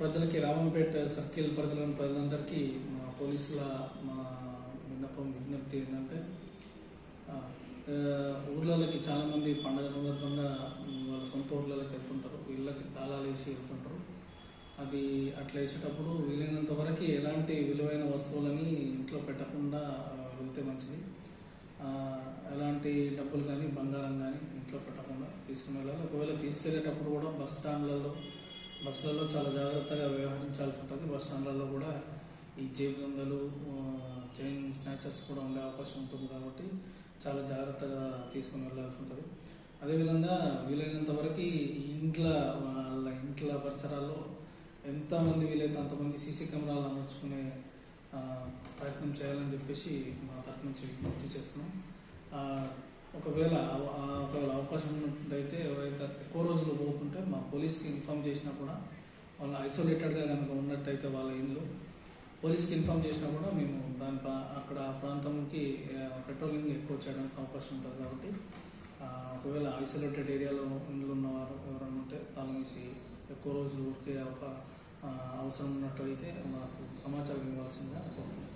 ప్రజలకి రామంపేట సర్కిల్ పరిధిలోని ప్రజలందరికీ మా పోలీసుల మా విన్నపం విజ్ఞప్తి ఏంటంటే ఊర్లలోకి చాలామంది పండగ సందర్భంగా వాళ్ళ సొంత ఊర్లలోకి వెళ్తుంటారు. ఇళ్ళకి తాళాలు వేసి వెళ్తుంటారు. అది అట్లా వేసేటప్పుడు వీలైనంత వరకు ఎలాంటి విలువైన వస్తువులని ఇంట్లో పెట్టకుండా వెళ్తే మంచిది. ఎలాంటి డబ్బులు కానీ బంగారం కానీ ఇంట్లో పెట్టకుండా తీసుకుని వెళ్ళాలి ఒకవేళ తీసుకెళ్ళేటప్పుడు కూడా బస్ స్టాండ్లలో బస్సులలో చాలా జాగ్రత్తగా వ్యవహరించాల్సి ఉంటుంది. బస్ స్టాండ్లలో కూడా ఈ జేబు దొంగలు చైన్ స్నాచర్స్ కూడా ఉండే అవకాశం ఉంటుంది కాబట్టి చాలా జాగ్రత్తగా తీసుకుని వెళ్ళాల్సి ఉంటుంది. అదేవిధంగా వీలైనంత వరకు ఈ ఇంట్లో వాళ్ళ ఇంట్ల పరిసరాల్లో ఎంతమంది వీలైతే అంతమంది సీసీ కెమెరాలు అమర్చుకునే ప్రయత్నం చేయాలని చెప్పేసి మా తరఫు నుంచి విజ్ఞప్తి చేస్తున్నాం. ఒకవేళ ఒకవేళ అవకాశం ఉన్నట్టయితే ఎవరైతే ఎక్కువ రోజులు పోతుంటే మా పోలీస్కి ఇన్ఫామ్ చేసినా కూడా వాళ్ళు ఐసోలేటెడ్గా కనుక ఉన్నట్టయితే వాళ్ళ ఇల్లు పోలీస్కి ఇన్ఫామ్ చేసినా కూడా మేము దాని అక్కడ ఆ ప్రాంతంకి పెట్రోలింగ్ ఎక్కువ చేయడానికి అవకాశం ఉంటుంది కాబట్టి ఒకవేళ ఐసోలేటెడ్ ఏరియాలో ఇండ్లు ఉన్నవారు ఎవరైనా ఉంటే తాళమేసి ఎక్కువ రోజులు ఊరికే ఒక అవసరం ఉన్నట్టయితే మాకు సమాచారం ఇవ్వాల్సిందిగా కోరుతున్నాం.